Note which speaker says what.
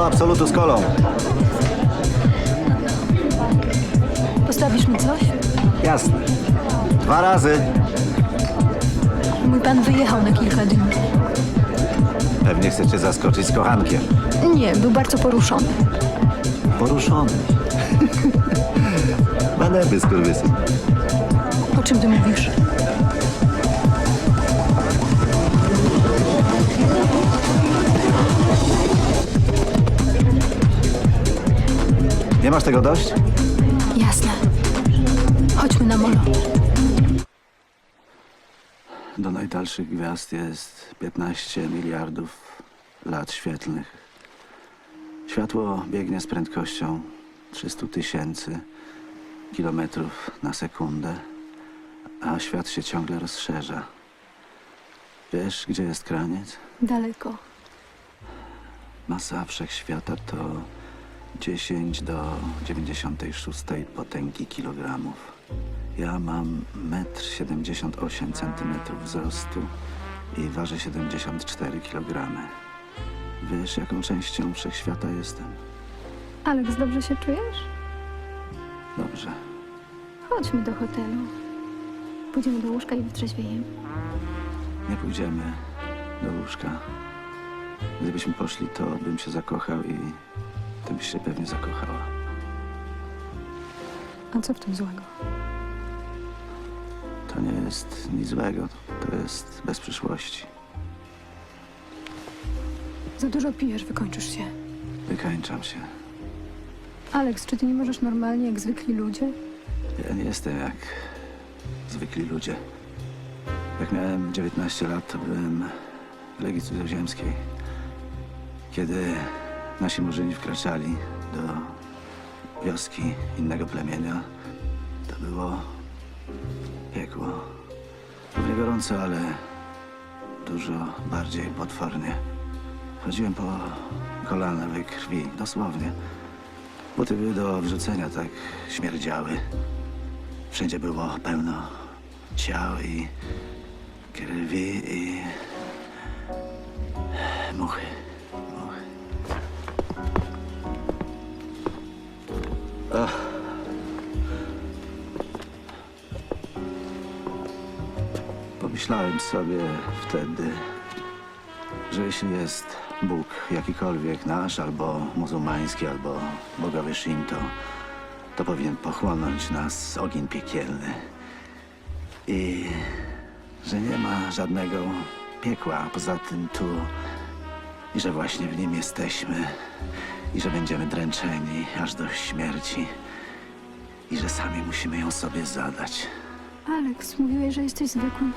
Speaker 1: Prosto absolutu z kolą.
Speaker 2: Postawisz mi coś?
Speaker 1: Jasne. Dwa razy.
Speaker 2: Mój pan wyjechał na kilka dni.
Speaker 1: Pewnie chcecie zaskoczyć z kochankiem.
Speaker 2: Nie, był bardzo poruszony.
Speaker 1: Poruszony. Manewry, skurwysyn.
Speaker 2: O czym ty mówisz?
Speaker 1: Nie masz tego dość?
Speaker 2: Jasne. Chodźmy na molo.
Speaker 1: Do najdalszych gwiazd jest 15 miliardów lat świetlnych. Światło biegnie z prędkością 300 tysięcy kilometrów na sekundę, a świat się ciągle rozszerza. Wiesz, gdzie jest kraniec?
Speaker 2: Daleko.
Speaker 1: Masa wszechświata to 10 do 96 potęgi kilogramów. Ja mam 1,78 m centymetrów wzrostu i ważę 74 kg. Wiesz, jaką częścią wszechświata jestem?
Speaker 2: Aleks, dobrze się czujesz?
Speaker 1: Dobrze.
Speaker 2: Chodźmy do hotelu. Pójdziemy do łóżka i wytrzeźwiejemy.
Speaker 1: Nie pójdziemy do łóżka. Gdybyśmy poszli, to bym się zakochał i ty byś się pewnie zakochała.
Speaker 2: A co w tym złego?
Speaker 1: To nie jest nic złego. To jest bez przyszłości.
Speaker 2: Za dużo pijesz, wykończysz się.
Speaker 1: Wykańczam się.
Speaker 2: Aleks, czy ty nie możesz normalnie jak zwykli ludzie?
Speaker 1: Ja nie jestem jak zwykli ludzie. Jak miałem 19 lat, to byłem w Legii Cudzoziemskiej. Kiedy nasi murzyni wkraczali do wioski innego plemienia, to było piekło. Równie gorąco, ale dużo bardziej potwornie. Chodziłem po kolana we krwi, dosłownie. Były do wrzucenia, tak śmierdziały. Wszędzie było pełno ciał i krwi Pomyślałem sobie wtedy, że jeśli jest Bóg jakikolwiek nasz, albo muzułmański, albo bogowie Shinto, to powinien pochłonąć nas ogień piekielny. I że nie ma żadnego piekła poza tym tu, i że właśnie w nim jesteśmy, i że będziemy dręczeni aż do śmierci, i że sami musimy ją sobie zadać.
Speaker 2: Aleks, mówiłeś, że jesteś zwykłym.